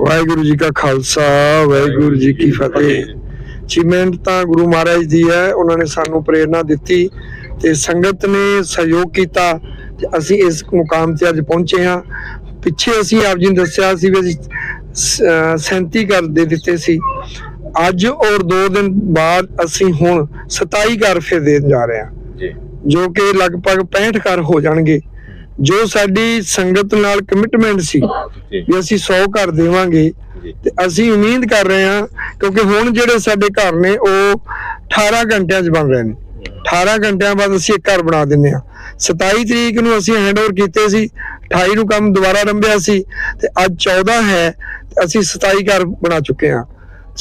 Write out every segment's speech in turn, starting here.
ਵਾਹਿਗੁਰੂ ਜੀ ਕਾ ਖਾਲਸਾ ਵਾਹਿਗੁਰੂ ਜੀ ਕੀ ਫਤਿਹ। ਚੀਮੈਂਟ ਤਾਂ ਗੁਰੂ ਮਹਾਰਾਜ ਦੀ ਹੈ ਉਹਨਾਂ ਨੇ ਸਾਨੂੰ ਪ੍ਰੇਰਣਾ ਦਿੱਤੀ ਤੇ ਸੰਗਤ ਨੇ ਸਹਿਯੋਗ ਕੀਤਾ ਤੇ ਅਸੀਂ ਇਸ ਮੁਕਾਮ ਤੇ ਅੱਜ ਪਹੁੰਚੇ ਹਾਂ। ਪਿੱਛੇ ਅਸੀਂ ਆਪ ਜੀ ਨੂੰ ਦੱਸਿਆ ਸੀ ਵੀ ਅਸੀਂ ਸ- ਅਹ 37 ਘਰ ਦੇ ਦਿੱਤੇ ਸੀ। ਅੱਜ ਔਰ 2 ਦਿਨ ਬਾਅਦ ਅਸੀਂ ਹੁਣ 27 ਘਰ ਫਿਰ ਦੇਣ ਜਾ ਰਹੇ ਹਾਂ। ਜੀ। ਜੋ ਕਿ ਲਗਭਗ 65 ਘਰ ਹੋ ਜਾਣਗੇ। ਜੋ ਸਾਡੀ ਸੰਗਤ ਨਾਲ ਕਮਿਟਮੈਂਟ ਸੀ ਵੀ ਅਸੀਂ 100 ਘਰ ਦੇਵਾਂਗੇ ਤੇ ਅਸੀਂ ਉਮੀਦ ਕਰ ਰਹੇ ਹਾਂ ਕਿਉਂਕਿ ਹੁਣ ਜਿਹੜੇ ਸਾਡੇ ਘਰ ਨੇ ਉਹ 18 ਘੰਟਿਆਂ 'ਚ ਬਣ ਰਹੇ ਨੇ। 18 ਘੰਟਿਆਂ ਬਾਅਦ ਅਸੀਂ ਇੱਕ ਘਰ ਬਣਾ ਦਿੰਨੇ ਆ 27 ਤਰੀਕ ਨੂੰ ਅਸੀਂ ਹੈਂਡਓਵਰ ਕੀਤੇ ਸੀ 28 ਨੂੰ ਕੰਮ ਦੁਬਾਰਾ ਰੰਭਿਆ ਸੀ ਤੇ ਅੱਜ 14 ਹੈ ਤੇ ਅਸੀਂ 27 ਘਰ ਬਣਾ ਚੁੱਕੇ ਹਾਂ।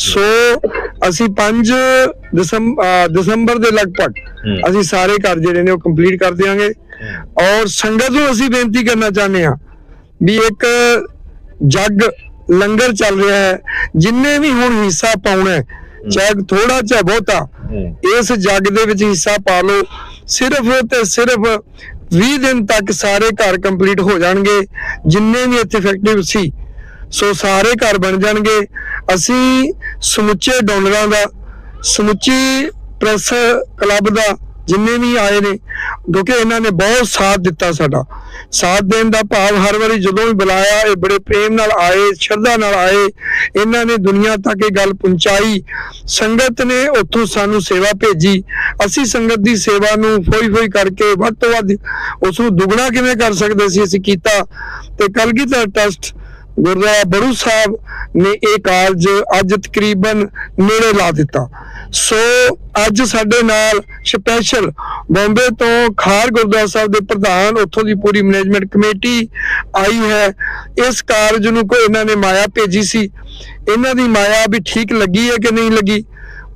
ਸੋ ਅਸੀਂ 5 ਦਸੰਬਰ ਦਸੰਬਰ ਦੇ ਲਗਭਗ। ਅਸੀਂ ਸਾਰੇ ਘਰ ਜਿਹੜੇ ਨੇ ਉਹ ਕੰਪਲੀਟ ਕਰ ਦਿਆਂਗੇ। ਔਰ ਸੰਗਤ ਨੂੰ ਅਸੀਂ ਬੇਨਤੀ ਕਰਨਾ ਚਾਹੁੰਦੇ ਹਾਂ ਵੀ ਇੱਕ ਜੱਗ ਲੰਗਰ ਚੱਲ ਰਿਹਾ ਹੈ ਜਿੰਨੇ ਵੀ ਹੁਣ ਹਿੱਸਾ ਪਾਉਣਾ ਚਾਹੇ ਥੋੜਾ ਚਾਹੇ ਬਹੁਤਾ। ਇਸ ਜੱਗ ਦੇ ਵਿੱਚ ਹਿੱਸਾ ਪਾ ਲਓ ਸਿਰਫ ਤੇ ਸਿਰਫ 20 ਦਿਨ ਤੱਕ ਸਾਰੇ ਘਰ ਕੰਪਲੀਟ ਹੋ ਜਾਣਗੇ ਜਿੰਨੇ ਵੀ ਇੱਥੇ ਫੈਕਟਰੀ ਸੀ ਸੋ ਸਾਰੇ ਘਰ ਬਣ ਜਾਣਗੇ ਅਸੀਂ ਸਮੁੱਚੇ ਡੋਨਰਾਂ ਦਾ ਸਮੁੱਚੀ ਪ੍ਰੈਸ ਕਲੱਬ ਦਾ ਜਿੰਨੇ ਵੀ ਆਏ ਨੇ, ਕਿਉਂਕਿ ਇਹਨਾਂ ਨੇ ਬਹੁਤ ਸਾਥ ਦਿੱਤਾ ਸਾਡਾ। ਸਾਥ ਦੇਣ ਦਾ ਭਾਵ ਹਰ ਵਾਰੀ ਜਦੋਂ ਵੀ ਬੁਲਾਇਆ, ਇਹ ਬੜੇ ਪ੍ਰੇਮ ਨਾਲ ਆਏ, ਸ਼ਰਧਾ ਨਾਲ ਆਏ। ਇਹਨਾਂ ਨੇ ਦੁਨੀਆ ਤੱਕ ਇਹ ਗੱਲ ਪਹੁੰਚਾਈ। ਸੰਗਤ ਨੇ ਉੱਥੋਂ ਸਾਨੂੰ ਸੇਵਾ ਭੇਜੀ। ਅਸੀਂ ਸੰਗਤ ਦੀ ਸੇਵਾ ਨੂੰ ਫੋਈ ਫੋਈ ਕਰਕੇ ਵੱਧ ਤੋਂ ਵੱਧ ਉਸ ਨੂੰ ਦੁੱਗਣਾ ਕਿਵੇਂ ਕਰ ਸਕਦੇ ਸੀ ਅਸੀਂ ਕੀਤਾ। ਤੇ ਕਲਗੀਧਰ ਟਰਸਟ, ਗੁਰਦੁਆਰਾ ਬੜੂ ਸਾਹਿਬ ਨੇ ਇਹ ਕਾਰਜ ਅੱਜ ਤਕਰੀਬਨ ਨੇੜੇ ਲਾ ਦਿੱਤਾ। ਸੋ ਅੱਜ ਸਾਡੇ ਨਾਲ ਸਪੈਸ਼ਲ ਬੰਬੇ ਤੋਂ ਖਾਰ ਗੁਰਦੁਆਰਾ ਸਾਹਿਬ ਦੇ ਪ੍ਰਧਾਨ, ਉੱਥੋਂ ਦੀ ਪੂਰੀ ਮੈਨੇਜਮੈਂਟ ਕਮੇਟੀ ਆਈ ਹੈ। ਇਸ ਕਾਰਜ ਨੂੰ ਕੋਈ ਇਹਨਾਂ ਨੇ ਮਾਇਆ ਭੇਜੀ ਸੀ। ਇਹਨਾਂ ਦੀ ਮਾਇਆ ਵੀ ਠੀਕ ਲੱਗੀ ਹੈ ਕਿ ਨਹੀਂ ਲੱਗੀ?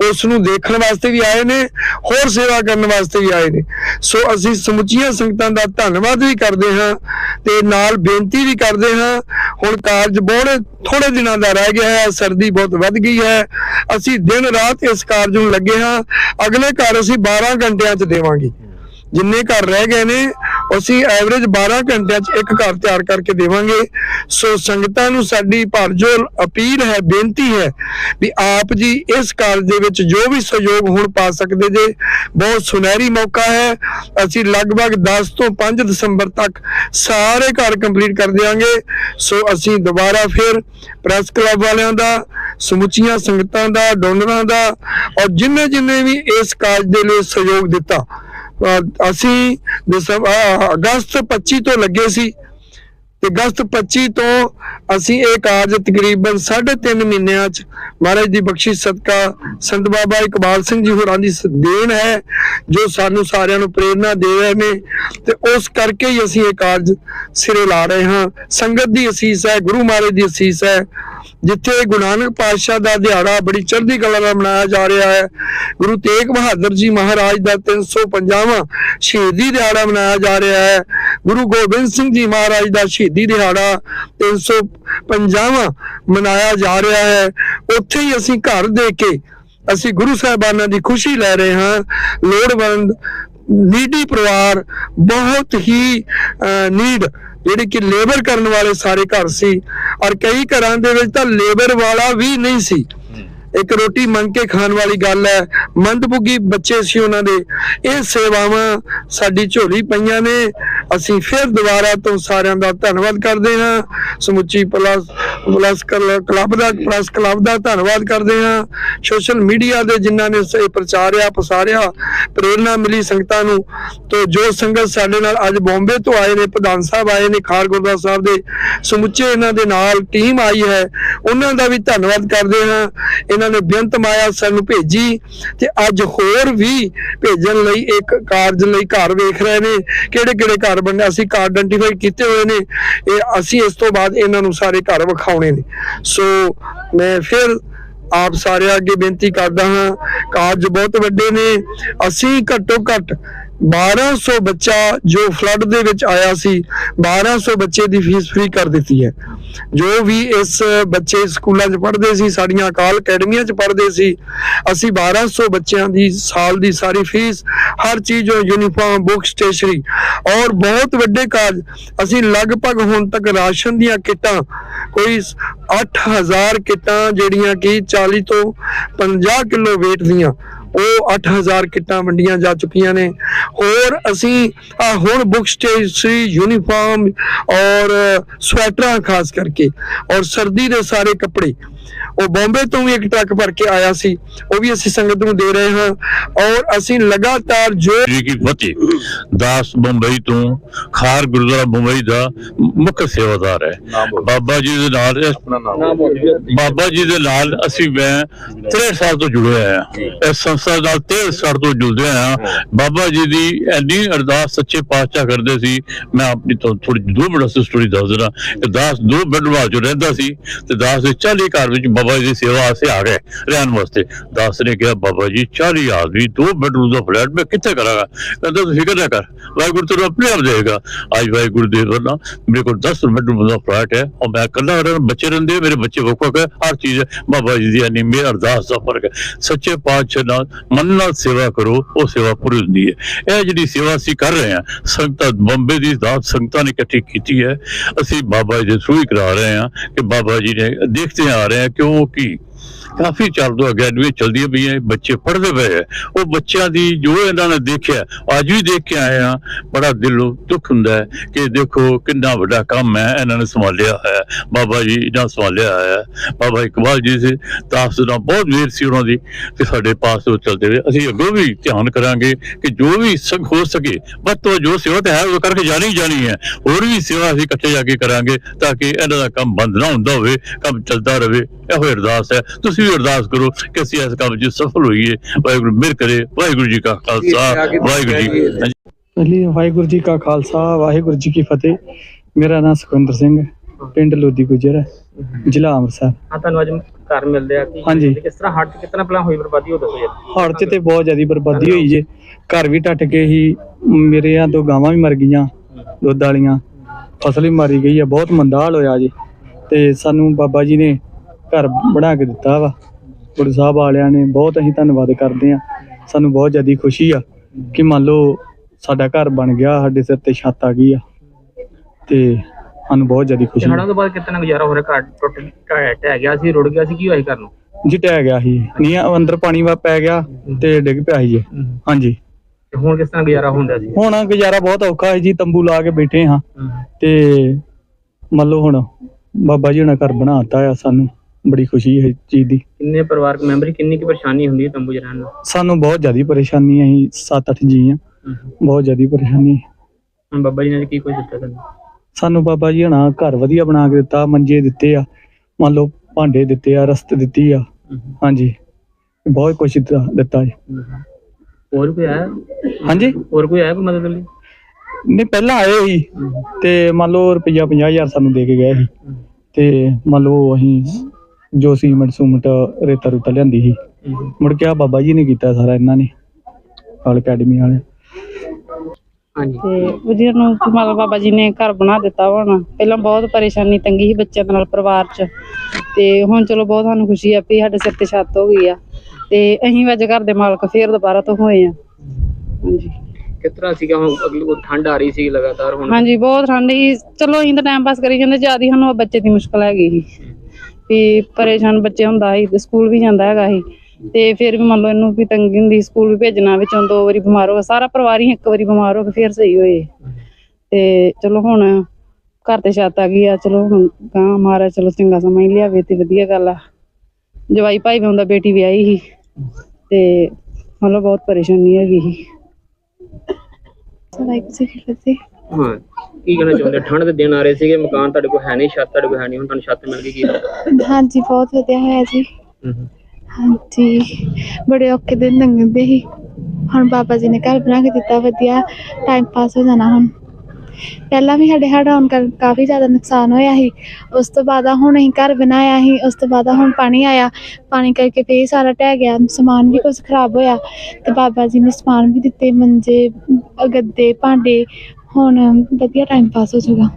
ਉਸ ਨੂੰ ਦੇਖਣ ਵਾਸਤੇ ਵੀ ਆਏ ਨੇ, ਹੋਰ ਸੇਵਾ ਕਰਨ ਵਾਸਤੇ ਵੀ ਆਏ ਨੇ। ਸੋ ਅਸੀਂ ਸਮੁੱਚੀਆਂ ਸੰਗਤਾਂ ਦਾ ਧੰਨਵਾਦ ਵੀ ਕਰਦੇ ਹਾਂ ਤੇ ਨਾਲ ਬੇਨਤੀ ਵੀ ਕਰਦੇ ਹਾਂ, ਹੁਣ ਕਾਰਜ ਬਹੁਤ ਥੋੜੇ ਦਿਨਾਂ ਦਾ ਰਹਿ ਗਿਆ ਹੈ, ਸਰਦੀ ਬਹੁਤ ਵੱਧ ਗਈ ਹੈ, ਅਸੀਂ ਦਿਨ ਰਾਤ ਇਸ ਕਾਰਜ ਨੂੰ ਲੱਗੇ ਹਾਂ, ਅਗਲੇ ਘਰ ਅਸੀਂ 12 ਘੰਟਿਆਂ 'ਚ ਦੇਵਾਂਗੇ। ਜਿੰਨੇ ਘਰ ਰਹਿ ਗਏ ਨੇ ਅਸੀਂ ਐਵਰੇਜ 12 ਘੰਟਿਆਂ 'ਚ ਇੱਕ ਘਰ ਤਿਆਰ ਕਰਕੇ ਦੇਵਾਂਗੇ। ਸੋ ਸੰਗਤਾਂ ਨੂੰ ਸਾਡੀ ਭਰਜੋਲ ਅਪੀਲ ਹੈ, ਬੇਨਤੀ ਹੈ ਵੀ ਆਪ ਜੀ ਇਸ ਕਾਰਜ ਦੇ ਵਿੱਚ ਜੋ ਵੀ ਸਹਿਯੋਗ ਹੁਣ ਪਾ ਸਕਦੇ ਜੇ, ਬਹੁਤ ਸੁਨਹਿਰੀ ਮੌਕਾ ਹੈ। ਅਸੀਂ ਲਗਭਗ 10 ਤੋਂ 5 ਦਸੰਬਰ ਤੱਕ ਸਾਰੇ ਘਰ ਕੰਪਲੀਟ ਕਰ ਦਿਆਂਗੇ। ਸੋ ਅਸੀਂ ਦੁਬਾਰਾ ਫਿਰ ਪ੍ਰੈਸ ਕਲੱਬ ਵਾਲਿਆਂ ਦਾ, ਸਮੁੱਚੀਆਂ ਸੰਗਤਾਂ ਦਾ, ਡੋਨਰਾਂ ਦਾ ਔਰ ਜਿੰਨੇ ਜਿੰਨੇ ਵੀ ਇਸ ਕਾਰਜ ਦੇ ਲਈ ਸਹਿਯੋਗ ਦਿੱਤਾ ਅਸੀਂ ਅਗਸਤ 25 ਤੋਂ ਲੱਗੇ ਸੀ। ਤੇ ਅਗਸਤ 25 ਤੋਂ ਅਸੀਂ ਇਹ ਕਾਰਜ ਤਕਰੀਬਨ 3.5 ਮਹੀਨਿਆਂ ਚ ਮਹਾਰਾਜ ਦੀ ਬਖਸ਼ਿਸ਼ ਸਦਕਾ ਸੰਤ ਬਾਬਾ ਇਕਬਾਲ ਸਿੰਘ ਜੀ ਹੋਰਾਂ ਦੀ ਦੇਣ ਹੈ, ਜੋ ਸਾਨੂੰ ਸਾਰਿਆਂ ਨੂੰ ਪ੍ਰੇਰਣਾ ਦੇ ਰਹੇ ਨੇ। ਤੇ ਉਸ ਕਰਕੇ ਹੀ ਅਸੀਂ ਇਹ ਕਾਰਜ ਸਿਰੇ ਲਾ ਰਹੇ ਹਾਂ। ਸੰਗਤ ਦੀ ਅਸੀਸ ਹੈ, ਗੁਰੂ ਮਹਾਰਾਜ ਦੀ ਅਸੀਸ ਹੈ, ਜਿੱਥੇ ਗੁਰੂ ਨਾਨਕ ਪਾਤਸ਼ਾਹ ਦਾ ਦਿਹਾੜਾ ਬੜੀ ਚੜ੍ਹਦੀ ਕਲਾ ਨਾਲ ਮਨਾਇਆ ਜਾ ਰਿਹਾ ਹੈ। ਗੁਰੂ ਤੇਗ ਬਹਾਦਰ ਜੀ ਮਹਾਰਾਜ ਦਾ 350ਵਾਂ ਸ਼ਹੀਦੀ ਦਿਹਾੜਾ ਮਨਾਇਆ ਜਾ ਰਿਹਾ ਹੈ। ਗੁਰੂ ਗੋਬਿੰਦ ਸਿੰਘ ਜੀ ਮਹਾਰਾਜ ਦਾ ਸ਼ਹੀਦੀ ਦਿਹਾੜਾ 350ਵਾਂ ਮਨਾਇਆ ਜਾ ਰਿਹਾ ਹੈ। ਉੱਥੇ ਹੀ ਅਸੀਂ ਘਰ ਦੇ ਕੇ ਅਸੀਂ ਗੁਰੂ ਸਾਹਿਬਾਨਾਂ ਦੀ ਖੁਸ਼ੀ ਲੈ ਰਹੇ ਹਾਂ। ਲੋੜਵੰਦ ਨੀਡੀ ਪਰਿਵਾਰ ਬਹੁਤ ਹੀ ਨੀਡ ਜਿਹੜੇ ਕਿ ਲੇਬਰ ਕਰਨ ਵਾਲੇ ਸਾਰੇ ਘਰ ਸੀ। ਔਰ ਕਈ ਘਰਾਂ ਦੇ ਵਿੱਚ ਤਾਂ ਲੇਬਰ ਵਾਲਾ ਵੀ ਨਹੀਂ ਸੀ। ਇੱਕ ਰੋਟੀ ਮੰਗ ਕੇ ਖਾਣ ਵਾਲੀ ਗੱਲ ਹੈ। ਮੰਦਭੁਗੀ ਬੱਚੇ ਸੀ ਉਹਨਾਂ ਦੇ। ਇਹ ਸੇਵਾਵਾਂ ਸਾਡੀ ਝੋਲੀ ਪਈਆਂ ਨੇ। ਅਸੀਂ ਫਿਰ ਦੁਬਾਰਾ ਤੋਂ ਸਾਰਿਆਂ ਦਾ ਧੰਨਵਾਦ ਕਰਦੇ ਹਾਂ। ਸਮੁੱਚੀ ਪਲਸ ਪਲਸ ਕਲੱਬ ਦਾ, ਪਲਸ ਕਲੱਬ ਦਾ ਧੰਨਵਾਦ ਕਰਦੇ ਹਾਂ। ਸੋਸ਼ਲ ਮੀਡੀਆ ਦੇ ਜਿਨ੍ਹਾਂ ਨੇ ਇਹ ਪ੍ਰਚਾਰਿਆ, ਪਸਾਰਿਆ, ਪ੍ਰੇਰਣਾ ਮਿਲੀ ਸੰਗਤਾਂ ਨੂੰ। ਤੋਂ ਜੋ ਸੰਗਤ ਸਾਡੇ ਨਾਲ ਅੱਜ ਬੰਬੇ ਤੋਂ ਆਏ ਨੇ, ਪ੍ਰਧਾਨ ਸਾਹਿਬ ਆਏ ਨੇ, ਖਾਰ ਗੁਰਦੁਆਰਾ ਸਾਹਿਬ ਦੇ ਸਮੁੱਚੇ ਇਹਨਾਂ ਦੇ ਨਾਲ ਟੀਮ ਆਈ ਹੈ, ਉਹਨਾਂ ਦਾ ਵੀ ਧੰਨਵਾਦ ਕਰਦੇ ਹਾਂ। ਇਹਨਾਂ ਨੇ ਬੇਅੰਤ ਮਾਇਆ ਸਾਨੂੰ ਭੇਜੀ ਤੇ ਅੱਜ ਹੋਰ ਵੀ ਭੇਜਣ ਲਈ ਇੱਕ ਕਾਰਜ ਲਈ ਘਰ ਵੇਖ ਰਹੇ ਨੇ। ਕਿਹੜੇ ਕਿਹੜੇ ਘਰ ਬਣਿਆ ਅਸੀਂ ਘਰ ਆਇਡੈਂਟੀਫਾਈ ਕੀਤੇ ਹੋਏ ਨੇ। ਇਹ ਅਸੀਂ ਇਸ ਤੋਂ ਬਾਅਦ ਇਹਨਾਂ ਨੂੰ ਸਾਰੇ ਘਰ ਵਿਖਾਉਣੇ ਨੇ। ਸੋ ਮੈਂ ਫਿਰ ਆਪ ਸਾਰਿਆਂ ਅੱਗੇ ਬੇਨਤੀ ਕਰਦਾ ਹਾਂ, ਕਾਰਜ ਬਹੁਤ ਵੱਡੇ ਨੇ। ਅਸੀਂ ਘੱਟੋ ਘੱਟ 1200 ਬੱਚਾ ਜੋ ਫਲੱਡ ਦੇ ਵਿੱਚ ਆਇਆ ਸੀ 1200 ਬੱਚੇ ਦੀ ਫੀਸ ਫ੍ਰੀ ਕਰ ਦਿੱਤੀ ਹੈ। ਜੋ ਵੀ ਇਸ ਬੱਚੇ ਸਕੂਲਾਂ 'ਚ ਪੜ੍ਹਦੇ ਸੀ, ਸਾਡੀਆਂ ਅਕਾਲ ਅਕੈਡਮੀਆਂ 'ਚ ਪੜ੍ਹਦੇ ਸੀ, ਅਸੀਂ 1200 ਬੱਚਿਆਂ ਦੀ ਸਾਲ ਦੀ ਸਾਰੀ ਫੀਸ, ਹਰ ਚੀਜ਼ ਜੋ ਯੂਨੀਫਾਰਮ ਬੁੱਕ ਸਟੇਸ਼ਨਰੀ ਔਰ ਬਹੁਤ ਵੱਡੇ ਕਾਰਜ, ਅਸੀਂ ਲਗਭਗ ਹੁਣ ਤੱਕ ਰਾਸ਼ਨ ਦੀਆਂ ਕਿੱਟਾਂ, ਕੋਈ 8000 ਕਿੱਟਾਂ ਜਿਹੜੀਆਂ ਕਿ 40 ਤੋਂ 50 ਕਿਲੋ weight ਦੀਆਂ ਉਹ 8000 ਕਿੱਟਾਂ ਵੰਡੀਆਂ ਜਾ ਚੁੱਕੀਆਂ ਨੇ। ਹੋਰ ਅਸੀਂ ਹੁਣ ਬੁੱਕ ਸਟੇਸ਼ਨਰੀ ਯੂਨੀਫਾਰਮ ਔਰ ਸਵੈਟਰਾਂ ਖਾਸ ਕਰਕੇ। ਔਰ ਸਰਦੀ ਦੇ ਸਾਰੇ ਕੱਪੜੇ। ਉਹ ਬੰਬੇ ਤੋਂ ਵੀ ਇੱਕ ਟਰੱਕ ਭਰ ਕੇ ਆਇਆ ਸੀ ਉਹ ਵੀ ਅਸੀਂ ਸੰਗਤ ਨੂੰ ਦੇ ਰਹੇ ਹਾਂ ਔਰ ਅਸੀਂ ਲਗਾਤਾਰ ਜੋ ਜੀ ਕੀ ਫਤਿਹ ਦਾਸ ਬੰਬਈ ਤੋਂ ਖਾਰ ਗੁਰਦੁਆਰਾ ਬੰਬਈ ਦਾ ਮੁੱਖ ਸੇਵਾਦਾਰ ਹੈ। ਬਾਬਾ ਜੀ ਦੇ ਨਾਲ ਬਾਬਾ ਜੀ ਦੇ ਨਾਲ ਅਸੀਂ ਮੈਂ 63 ਸਾਲ ਤੋਂ ਜੁੜੇ ਹੋਏ ਹਾਂ। ਇਸ ਸੰਸਥਾ ਨਾਲ 63 ਸਾਲ ਤੋਂ ਜੁੜਦੇ ਹਾਂ। ਬਾਬਾ ਜੀ ਦੀ ਐਨੀ ਅਰਦਾਸ ਸੱਚੇ ਪਾਤਸ਼ਾਹ ਕਰਦੇ ਸੀ। ਮੈਂ ਆਪਣੀ ਤੋਂ ਥੋੜੀ ਦੋ ਮਿੰਟ ਸਟੋਰੀ ਦੱਸ ਦਿੰਦਾ। ਕਿ ਦਾਸ ਦੋ ਬੈਡਵਾਲ ਚ ਰਹਿੰਦਾ ਸੀ ਤੇ ਦਾਸ ਦੇ 40 ਘਰ ਵਿੱਚ ਬਾਬਾ ਜੀ ਦੀ ਸੇਵਾ ਵਾਸਤੇ ਆ ਗਏ, ਰਹਿਣ ਵਾਸਤੇ। ਦਾਸ ਨੇ ਕਿਹਾ, ਬਾਬਾ ਜੀ 40 ਆਦਮੀ ਦੋ ਬੈਡਰੂਮ ਦਾ ਫਲੈਟ ਮੈਂ ਕਿੱਥੇ ਕਰਾਂਗਾ? ਕਹਿੰਦਾ, ਤੂੰ ਫਿਕਰ ਨਾ ਕਰ, ਵਾਹਿਗੁਰੂ ਤੈਨੂੰ ਆਪਣੇ ਆਪ ਦੇਗਾ ਅੱਜ ਵਾਹਿਗੁਰੂ ਦੇ ਵਰਨਾ ਮੇਰੇ ਕੋਲ 10 ਬੈਡਰੂਮ ਦਾ ਫਲੈਟ ਹੈ ਔਰ ਮੈਂ ਇਕੱਲਾ ਰਹਿ ਬੱਚੇ ਰਹਿੰਦੇ ਮੇਰੇ ਬੱਚੇ ਵੱਖ ਵੱਖ ਹੈ, ਹਰ ਚੀਜ਼ ਬਾਬਾ ਜੀ ਦੀ ਅਨੀ ਮੇਰ ਅਰਦਾਸ ਦਾ ਫ਼ਰਕ ਹੈ। ਸੱਚੇ ਪਾਤਸ਼ਾਹ ਨਾਲ, ਮਨ ਨਾਲ ਸੇਵਾ ਕਰੋ, ਉਹ ਸੇਵਾ ਪੂਰੀ ਹੁੰਦੀ ਹੈ। ਇਹ ਜਿਹੜੀ ਸੇਵਾ ਅਸੀਂ ਕਰ ਰਹੇ ਹਾਂ, ਸੰਗਤਾਂ, ਬੰਬੇ ਦੀ ਦਾਸ ਸੰਗਤਾਂ ਨੇ ਇਕੱਠੀ ਕੀਤੀ ਹੈ। ਅਸੀਂ ਬਾਬਾ ਜੀ ਦੇ ਥਰੂ ਹੀ ਕਰਾ ਰਹੇ ਹਾਂ ਕਿ ਬਾਬਾ ਜੀ ਨੇ ਦੇਖਦੇ ਆ ਰਹੇ ਹਾਂ ਕਿਉਂਕਿ ਕਾਫੀ ਚੱਲ ਤੋਂ ਅਕੈਡਮੀ ਚਲਦੀ ਵੀ ਹੈ ਬੱਚੇ ਪੜ੍ਹਦੇ ਪਏ ਹੈ। ਉਹ ਬੱਚਿਆਂ ਦੀ ਜੋ ਇਹਨਾਂ ਨੇ ਦੇਖਿਆ, ਅੱਜ ਵੀ ਦੇਖ ਕੇ ਆਏ ਆ ਬੜਾ ਦਿਲੋਂ ਦੁੱਖ ਹੁੰਦਾ ਹੈ ਕਿ ਦੇਖੋ ਕਿੰਨਾ ਵੱਡਾ ਕੰਮ ਹੈ, ਇਹਨਾਂ ਨੇ ਸੰਭਾਲਿਆ ਹੋਇਆ ਹੈ। ਬਾਬਾ ਜੀ ਇਹਨਾਂ ਸੰਭਾਲਿਆ ਹੋਇਆ ਹੈ। ਬਾਬਾ ਇਕਬਾਲ ਜੀ ਸੀ ਤਾਸ ਬਹੁਤ ਵੀਰ ਸੀ ਉਹਨਾਂ ਦੀ ਤੇ ਸਾਡੇ ਪਾਸ ਉਹ ਚੱਲਦੇ ਰਹੇ ਅਸੀਂ ਅੱਗੋਂ ਵੀ ਧਿਆਨ ਕਰਾਂਗੇ ਕਿ ਜੋ ਵੀ ਸੰਗ ਹੋ ਸਕੇ ਬਸ ਤੋਂ ਜੋ ਸੇਵਾ ਤਾਂ ਹੈ, ਉਹ ਕਰਕੇ ਜਾਣੀ ਜਾਣੀ ਹੈ। ਹੋਰ ਵੀ ਸੇਵਾ ਅਸੀਂ ਇਕੱਠੇ ਜਾ ਕੇ ਕਰਾਂਗੇ ਤਾਂ ਕਿ ਇਹਨਾਂ ਦਾ ਕੰਮ ਬੰਦ ਨਾ ਹੁੰਦਾ ਹੋਵੇ, ਕੰਮ ਚੱਲਦਾ ਰਹੇ। ਇਹੋ ਅਰਦਾਸ ਹੈ। ਤੁਸੀਂ ਵੀ ਅਰਦਾਸ ਕਰੋ ਕਿ ਅਸੀਂ ਇਸ ਕੰਮ 'ਚ ਸਫਲ ਹੋਈਏ। ਵਾਹਿਗੁਰੂ ਮਿਹਰ ਕਰੇ। ਵਾਹਿਗੁਰੂ ਜੀ ਕਾ ਖਾਲਸਾ। ਵਾਹਿਗੁਰੂ ਜੀ। ਪਹਿਲੀ ਵਾਹਿਗੁਰੂ ਜੀ ਕਾ ਖਾਲਸਾ ਵਾਹਿਗੁਰੂ ਜੀ ਕੀ ਫਤਿਹ। ਮੇਰਾ ਨਾਮ ਸੁਖਵਿੰਦਰ ਸਿੰਘ ਪਿੰਡ ਲੋਦੀ ਗੁਜਰ ਹੈ ਜ਼ਿਲ੍ਹਾ ਅੰਮ੍ਰਿਤਸਰ। ਹਾਂ ਤੁਹਾਨੂੰ ਅੱਜ ਘਰ ਮਿਲਦੇ ਆ ਕਿ ਹਾਂਜੀ। ਕਿਸ ਤਰ੍ਹਾਂ ਹੱਟ ਚ ਕਿਤਨਾ ਪਹਿਲਾਂ ਹੋਈ ਬਰਬਾਦੀ ਉਹ ਦੱਸੋ ਯਾਰ ਹੜ੍ਹ 'ਚ ਤੇ ਬਹੁਤ ਜ਼ਿਆਦਾ ਬਰਬਾਦੀ ਹੋਈ ਜੇ। ਘਰ ਵੀ ਟੱਟ ਗਏ ਸੀ ਮੇਰੇ ਆ ਦੋ ਗਾਵਾਂ ਵੀ ਮਰ ਗਈਆਂ ਦੁੱਧ ਵਾਲੀਆਂ। ਫਸਲ ਵੀ ਮਾਰੀ ਗਈ ਆ ਬਹੁਤ ਮੰਦਾ ਹਾਲ ਹੋਇਆ ਜੀ। ਤੇ ਸਾਨੂੰ ਬਾਬਾ ਜੀ ਨੇ ਘਰ ਬਣਾ ਕੇ ਦਿੱਤਾ ਵਾ। ਗੁਰੂ ਸਾਹਿਬ ਵਾਲਿਆਂ ਨੇ ਬਹੁਤ ਅਸੀਂ ਧੰਨਵਾਦ ਕਰਦੇ ਆ ਸਾਨੂੰ ਬਹੁਤ ਜ਼ਿਆਦਾ ਖੁਸ਼ੀ ਆ ਕਿ ਮੰਨ ਲਓ ਸਾਡਾ ਘਰ ਬਣ ਗਿਆ ਸਾਡੇ ਸਿਰ ਤੇ ਛੱਤ ਆ ਗਈ ਆ। ਤੇ ਸਾਨੂੰ ਬਹੁਤ ਜ਼ਿਆਦਾ ਖੁਸ਼ੀ ਹੜਾਂ ਤੋਂ ਬਾਅਦ ਕਿਤਨਾ ਗੁਜ਼ਾਰਾ ਹੋ ਰਿਹਾ? ਘਰ ਟੁੱਟ ਢਹਿ ਗਿਆ ਸੀ ਰੁੜ ਗਿਆ ਸੀ ਕੀ ਹੋਇਆ ਘਰ ਨੂੰ? ਜੀ ਟਹਿ ਗਿਆ ਸੀ। ਨੀਆਂ ਅੰਦਰ ਪਾਣੀ ਵਾ ਪੈ ਗਿਆ ਤੇ ਡਿੱਗ ਪਿਆ ਸੀ ਜੀ। ਹਾਂਜੀ। ਤੇ ਹੁਣ ਕਿਸ ਤਰ੍ਹਾਂ ਗੁਜ਼ਾਰਾ ਹੁੰਦਾ ਸੀ ਹੁਣ ਗੁਜ਼ਾਰਾ ਬਹੁਤ ਔਖਾ ਹੈ ਜੀ ਤੰਬੂ ਲਾ ਕੇ ਬੈਠੇ ਹਾਂ। ਤੇ ਮੰਨ ਲਓ ਹੁਣ ਬਾਬਾ ਜੀ ਨੇ ਘਰ ਬਣਾਤਾ ਆ ਸਾਨੂੰ। ਬੜੀ ਖੁਸ਼ੀ ਹੈ ਇਸ ਚੀਜ਼ ਦੀ। ਕਿੰਨੇ ਪਰਿਵਾਰਕ ਮੈਂਬਰ ਕਿੰਨੀ ਕੀ ਪਰੇਸ਼ਾਨੀ ਹੁੰਦੀ ਹੈ ਤੰਬੂ 'ਚ ਰਹਿਣ ਨਾਲ ਸਾਨੂੰ ਬਹੁਤ ਜ਼ਿਆਦਾ ਪਰੇਸ਼ਾਨੀ ਹੈ ਅਸੀਂ 7-8 ਜੀ ਆ ਬਹੁਤ ਜ਼ਿਆਦਾ ਪਰੇਸ਼ਾਨੀ। ਹੈ। ਹੁਣ ਬਾਬਾ ਜੀ ਨੇ ਕੀ ਕੁਝ ਦਿੱਤਾ ਤੁਹਾਨੂੰ? ਸਾਨੂੰ ਬਾਬਾ ਜੀ ਹਣਾ ਘਰ ਵਧੀਆ ਬਣਾ ਕੇ ਦਿੱਤਾ ਮੰਜੇ ਦਿੱਤੇ ਆ ਮੰਨ ਲਓ ਭਾਂਡੇ ਦਿੱਤੇ ਆ ਰਸਤ ਦਿੱਤੀ ਆ। ਹਾਂਜੀ ਬਹੁਤ ਕੁਝ ਦਿੱਤਾ ਦਿੱਤਾ ਜੀ। ਹੋਰ ਕੋਈ ਆਇਆ? ਹਾਂਜੀ? ਹੋਰ ਕੋਈ ਆਇਆ ਕੋਈ ਮਦਦ ਲਈ? ਨਹੀਂ ਪਹਿਲਾਂ ਆਏ ਸੀ ਤੇ ਮੰਨ ਲਓ ਰੁਪਈਆ 50000 ਸਾਨੂੰ ਦੇ ਕੇ ਗਏ ਸੀ। ਤੇ ਮੰਨ ਲਓ ਅਸੀਂ ਜੋ ਸੀਮੈਂਟ ਸੂਮੈਂਟ ਰੇਤਾ ਰੂਤਾ ਲਿਆਂਦੀ ਸੀ। ਮੁੜ ਕੇ ਆ ਬਾਬਾ ਜੀ ਨੇ ਕੀਤਾ ਸਾਰਾ ਇਹਨਾਂ ਨੇ ਕਾਲ ਅਕੈਡਮੀ ਵਾਲੇ ਹਾਂਜੀ। ਤੇ ਵਧੀਆ ਨੂੰ ਮਤਲਬ ਬਾਬਾ ਜੀ ਨੇ ਘਰ ਬਣਾ ਦਿੱਤਾ ਹੁਣ। ਪਹਿਲਾਂ ਬਹੁਤ ਪਰੇਸ਼ਾਨੀ ਤੰਗੀ ਸੀ ਬੱਚਿਆਂ ਦੇ ਨਾਲ ਪਰਿਵਾਰ 'ਚ। ਤੇ ਹੁਣ ਚਲੋ ਬਹੁਤ ਸਾਨੂੰ ਖੁਸ਼ੀ ਆ ਵੀ ਸਾਡੇ ਸਿਰ ਤੇ ਛੱਤ ਹੋ ਗਈ ਆ। ਤੇ ਅਸੀਂ ਵੀ ਅੱਜ ਘਰ ਦੇ ਮਾਲਕ ਫੇਰ ਦੁਬਾਰਾ ਤੋਂ ਹੋਏ ਆ। ਹਾਂਜੀ। ਕਿਸ ਤਰ੍ਹਾਂ ਸੀਗਾ ਹੁਣ ਅਗਲੀ ਉਹ ਠੰਡ ਆ ਰਹੀ ਸੀ ਲਗਾਤਾਰ ਹੁਣ? ਹਾਂਜੀ ਬਹੁਤ ਠੰਡ ਸੀ। ਚਲੋ ਅਸੀਂ ਤਾਂ ਟਾਈਮ ਪਾਸ ਕਰੀ ਜਾਂਦੇ ਜ਼ਿਆਦਾ ਸਾਨੂੰ ਬੱਚੇ ਦੀ ਮੁਸ਼ਕਲ ਹੈਗੀ ਸੀ। ਵੀ ਪਰੇਸ਼ਾਨ ਬੱਚੇ ਹੁੰਦਾ ਸੀ ਸਕੂਲ ਵੀ ਜਾਂਦਾ ਹੈਗਾ ਸੀ। ਤੇ ਫਿਰ ਵੀ ਮੰਨ ਲਓ ਇਹਨੂੰ ਵੀ ਤੰਗੀ ਹੁੰਦੀ, ਸਕੂਲ ਵੀ ਭੇਜਣਾ ਵਿੱਚੋਂ ਦੋ ਵਾਰੀ ਬਿਮਾਰ ਹੋ ਗਿਆ, ਸਾਰਾ ਪਰਿਵਾਰ ਹੀ ਇੱਕ ਵਾਰੀ ਬਿਮਾਰ ਹੋ ਕੇ ਫਿਰ ਸਹੀ ਹੋਏ। ਤੇ ਚਲੋ ਹੁਣ ਘਰ ਤੇ ਛੱਤ ਆ ਗਈ ਆ, ਚਲੋ ਹੁਣ ਗਾਂ ਮਾਰਾ ਚਲੋ ਚੰਗਾ ਸਮਾਂ ਹੀ ਲਿਆਵੇ ਤੇ ਵਧੀਆ ਗੱਲ ਆ। ਜਵਾਈ ਭਾਈ ਵੀ ਹੁੰਦਾ, ਬੇਟੀ ਵਿਆਹੀ ਸੀ ਤੇ ਮਤਲਬ ਬਹੁਤ ਪਰੇਸ਼ਾਨੀ ਹੈਗੀ ਸੀ। ਵਾਹਿਗੁਰੂ ਜੀ ਕੀ ਹਾਂ। ਕੀ ਕਹਿਣਾ ਚਾਹੁੰਦੇ? ਠੰਡ ਦੇ ਦਿਨ ਆ ਰਹੇ ਸੀਗੇ ਮਕਾਨ ਤੁਹਾਡੇ ਕੋਲ ਹੈ ਨਹੀਂ ਛੱਤ ਤੁਹਾਡੇ ਕੋਲ ਹੈ ਨਹੀਂ ਹੁਣ ਤੁਹਾਨੂੰ ਛੱਤ ਮਿਲ ਗਈ ਕੀ? ਹਾਂਜੀ ਬਹੁਤ ਵਧੀਆ ਹੋਇਆ ਜੀ। ਹਾਂਜੀ ਬੜੇ ਔਖੇ ਦਿਨ ਲੰਘਦੇ ਸੀ। ਹੁਣ ਬਾਬਾ ਜੀ ਨੇ ਘਰ ਬਣਾ ਕੇ ਦਿੱਤਾ ਵਧੀਆ ਟਾਈਮ ਪਾਸ ਹੋ ਜਾਣਾ ਹੁਣ। ਪਹਿਲਾਂ ਵੀ ਸਾਡੇ ਹੜ੍ਹ ਆਉਣ ਕਾਰਨ ਕਾਫੀ ਜ਼ਿਆਦਾ ਨੁਕਸਾਨ ਹੋਇਆ ਸੀ। ਉਸ ਤੋਂ ਬਾਅਦ ਆ ਹੁਣ ਅਸੀਂ ਘਰ ਬਣਾਇਆ ਸੀ ਉਸ ਤੋਂ ਬਾਅਦ ਆ ਹੁਣ ਪਾਣੀ ਆਇਆ। ਪਾਣੀ ਕਰਕੇ ਫੇਰ ਸਾਰਾ ਢਹਿ ਗਿਆ ਸਮਾਨ ਵੀ ਕੁਝ ਖਰਾਬ ਹੋਇਆ। ਤੇ ਬਾਬਾ ਜੀ ਨੇ ਸਮਾਨ ਵੀ ਦਿੱਤੇ ਮੰਜੇ ਅ, ਗੱਦੇ ਭਾਂਡੇ ਹੁਣ ਵਧੀਆ ਟਾਈਮ ਪਾਸ ਹੋ ਜਾਊਗਾ।